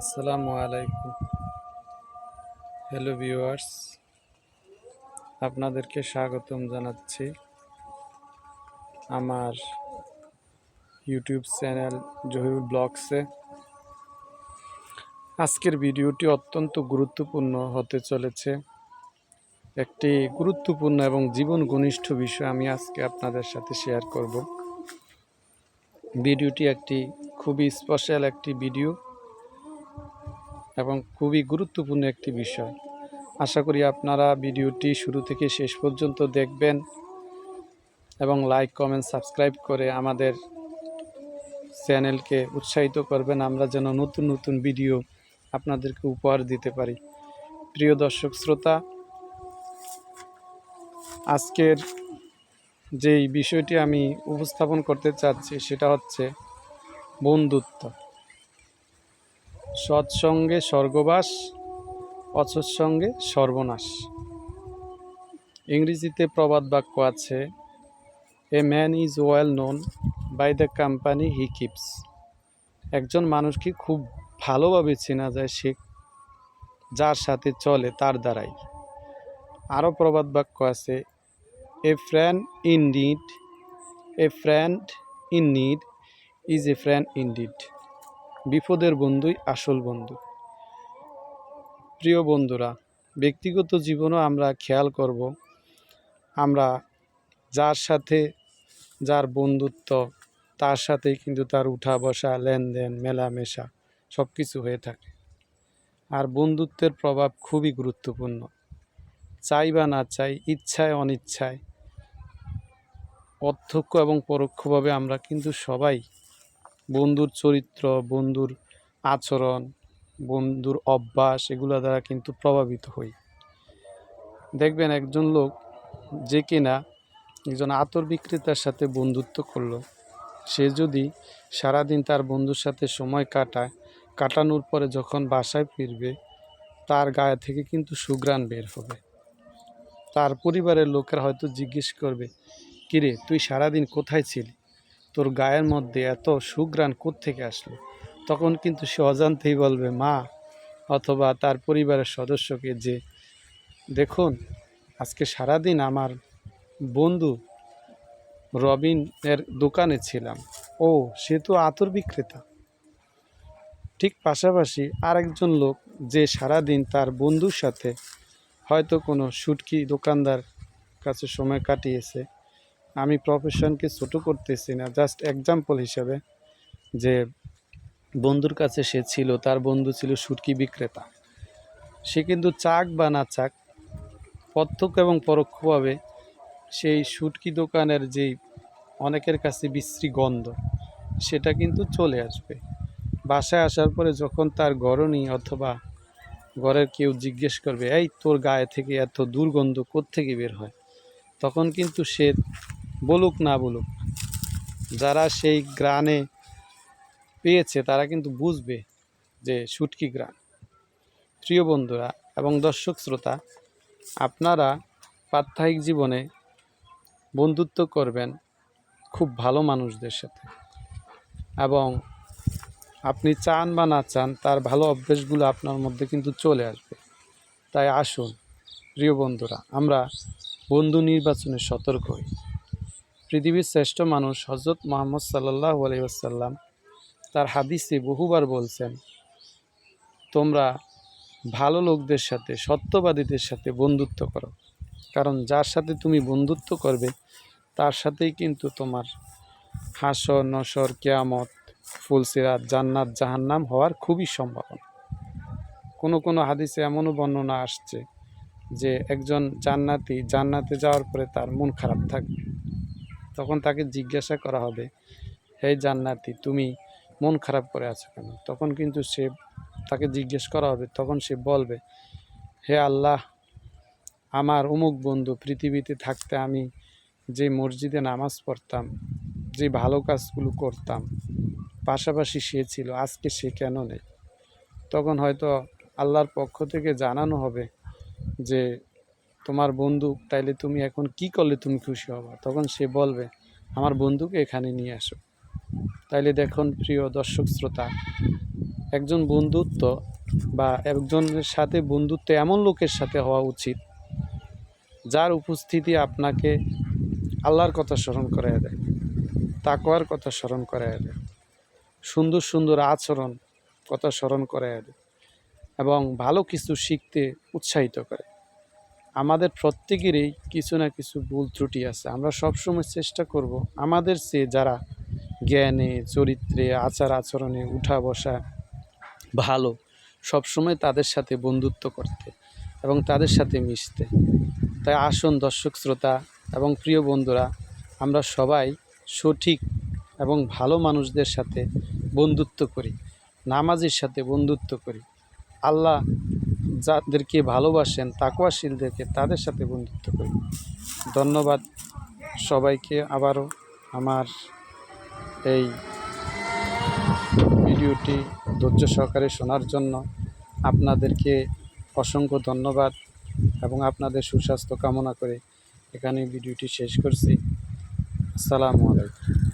আসসালামু আলাইকুম। Hello viewers আপনাদেরকে স্বাগতম জানাচ্ছি আমার ইউটিউব চ্যানেল জহিরুল ব্লগসে আজকের ভিডিওটি অত্যন্ত গুরুত্বপূর্ণ হতে চলেছে। একটি গুরুত্বপূর্ণ এবং জীবন ঘনিষ্ঠ বিষয় আমি আজকে আপনাদের সাথে শেয়ার করব। ভিডিওটি একটি খুবই স্পেশাল একটি ভিডিও এবং খুবই গুরুত্বপূর্ণ একটি বিষয়। আশা করি আপনারা ভিডিওটি শুরু থেকে শেষ পর্যন্ত দেখবেন এবং লাইক কমেন্ট সাবস্ক্রাইব করে আমাদের চ্যানেলকে উৎসাহিত করবেন। আমরা যেন নতুন নতুন ভিডিও আপনাদেরকে উপহার দিতে পারি। প্রিয় দর্শক, শ্রোতা, আজকের যেই বিষয়টি আমি উপস্থাপন করতে চাচ্ছি সেটা হচ্ছে বন্ধুত্ব। সৎসঙ্গে স্বর্গবাস, অসৎসঙ্গে সর্বনাশ। ইংরেজিতে প্রবাদ বাক্য আছে a man is well known by the company he keeps একজন মানুষকে খুব ভালোভাবে চেনা যায় সে, যার সাথে চলে তার দ্বারাই। আরও প্রবাদ বাক্য আছে a friend in need a friend in need is a friend indeed বিপদের বন্ধুই আসল বন্ধু। প্রিয় বন্ধুরা, ব্যক্তিগত জীবনও আমরা খেয়াল করব, আমরা যার সাথে যার বন্ধুত্ব, তার সাথেই কিন্তু তার উঠা বসা লেনদেন, মেলামেশা সব কিছু হয়ে থাকে। আর বন্ধুত্বের প্রভাব খুবই গুরুত্বপূর্ণ। চাই বা না চাই, ইচ্ছায়, অনিচ্ছায় প্রত্যক্ষ এবং পরোক্ষভাবে আমরা কিন্তু সবাই বন্ধুর চরিত্র, বন্ধুর আচরণ, বন্ধুর অভ্যাস এগুলো দ্বারা কিন্তু প্রভাবিত হই। দেখবেন একজন লোক যে কিনা একজন আতর বিক্রেতার সাথে বন্ধুত্ব করল। সে যদি সারাদিন তার বন্ধুর সাথে সময় কাটায়, কাটানোর পরে যখন বাসায় ফিরবে, তার গায়ে থেকে কিন্তু সুগ্রাণ বের হবে। তার পরিবারের লোকেরা হয়তো জিজ্ঞেস করবে, কিরে, তুই সারাদিন কোথায় ছিলি? তোর গায়ের মধ্যে এত সুগ্রাণ থেকে আসলো? তখন কিন্তু সে অজান্তেই বলবে, মা, অথবা তার পরিবারের সদস্যকে যে, দেখুন, আজকে সারাদিন আমার বন্ধু রবিন এর দোকানে ছিলাম। ও, সে তো আতর বিক্রেতা। ঠিক পাশাপাশি আরেকজন লোক যে সারাদিন তার বন্ধুর সাথে হয়তো কোনো সুটকি দোকানদার কাছে সময় কাটিয়েছে আমি প্রফেশনকে ছোট করতেছি না জাস্ট এক্সাম্পল হিসাবে যে বন্ধুর কাছে সে ছিল, তার বন্ধু ছিল সুটকি বিক্রেতা। সে কিন্তু চাক বা না চাক, প্রত্যক্ষ এবং পরোক্ষভাবে সেই সুটকি দোকানের যেই অনেকের কাছে বিশ্রী গন্ধ, সেটা কিন্তু চলে আসবে। বাসায় আসার পরে যখন তার গরণী অথবা ঘরের কেউ জিজ্ঞেস করবে, এই তোর গায়ে থেকে এত দুর্গন্ধ থেকে বের হয়? তখন কিন্তু সে বলুক না বলুক, যারা সেই গ্রানে পেয়েছে তারা কিন্তু বুঝবে যে সুটকি গ্রান। প্রিয় বন্ধুরা এবং দর্শক শ্রোতা, আপনারা প্রাত্যহিক জীবনে বন্ধুত্ব করবেন খুব ভালো মানুষদের সাথে এবং আপনি চান বা না চান তার ভালো অভ্যেসগুলো আপনার মধ্যে কিন্তু চলে আসবে। তাই আসুন, প্রিয় বন্ধুরা, আমরা বন্ধু নির্বাচনে সতর্ক হই। পৃথিবীর শ্রেষ্ঠ মানুষ হজরত মোহাম্মদ সাল্লাহ আলাইসাল্লাম তার হাদিসে বহুবার বলছেন, তোমরা ভালো লোকদের সাথে, সত্যবাদীদের সাথে বন্ধুত্ব করো। কারণ যার সাথে তুমি বন্ধুত্ব করবে, তার সাথেই কিন্তু তোমার হাসর, নসর, কেয়ামত ফুলসিরাত জান্নাত, জাহান্নাম হওয়ার খুবই সম্ভাবনা। কোনো কোনো হাদিসে এমনও বর্ণনা আসছে যে একজন জান্নাতি জান্নাতে যাওয়ার পরে তার মন খারাপ থাকবে। তখন তাকে জিজ্ঞাসা করা হবে, হে জান্নাতি, তুমি মন খারাপ করে আছো কেন? তখন কিন্তু সে তাকে জিজ্ঞেস করা হবে, তখন সে বলবে, হে আল্লাহ, আমার অমুক বন্ধু পৃথিবীতে থাকতে আমি যে মসজিদে নামাজ পড়তাম, যে ভালো কাজগুলো করতাম, পাশাপাশি সে ছিল, আজকে সে কেন নেই? তখন হয়তো আল্লাহর পক্ষ থেকে জানানো হবে যে তোমার বন্ধু তাইলে তুমি এখন কি করলে তুমি খুশি হবা? তখন সে বলবে, আমার বন্ধুকে এখানে নিয়ে আসো। তাইলে দেখুন, প্রিয় দর্শক শ্রোতা, একজন বন্ধুত্ব বা একজনের সাথে বন্ধুত্ব এমন লোকের সাথে হওয়া উচিত, যার উপস্থিতি আপনাকে আল্লাহর কথা স্মরণ করায় দেয়, তাকওয়ার কথা স্মরণ করায় দেয়, সুন্দর সুন্দর আচরণ কথা স্মরণ করায় দেয় এবং ভালো কিছু শিখতে উৎসাহিত করে। আমাদের প্রত্যেকেরই কিছু না কিছু ভুল ত্রুটি আছে। আমরা সবসময় চেষ্টা করব আমাদের চেয়ে যারা জ্ঞানে, চরিত্রে, আচার আচরণে উঠা বসা ভালো, সবসময় তাদের সাথে বন্ধুত্ব করতে এবং তাদের সাথে মিশতে। তাই আসুন দর্শক শ্রোতা এবং প্রিয় বন্ধুরা, আমরা সবাই সঠিক এবং ভালো মানুষদের সাথে বন্ধুত্ব করি, নামাজের সাথে বন্ধুত্ব করি। আল্লাহ যাদেরকে ভালোবাসেন তাকুয়াশীলদেরকে তাদের সাথে বন্ধুত্ব করি। ধন্যবাদ সবাইকে আবারও আমার এই ভিডিওটি ধৈর্য সহকারে শোনার জন্য। আপনাদেরকে অসংখ্য ধন্যবাদ এবং আপনাদের সুস্বাস্থ্য কামনা করে এখানে ভিডিওটি শেষ করছি। আসসালামু আলাইকুম।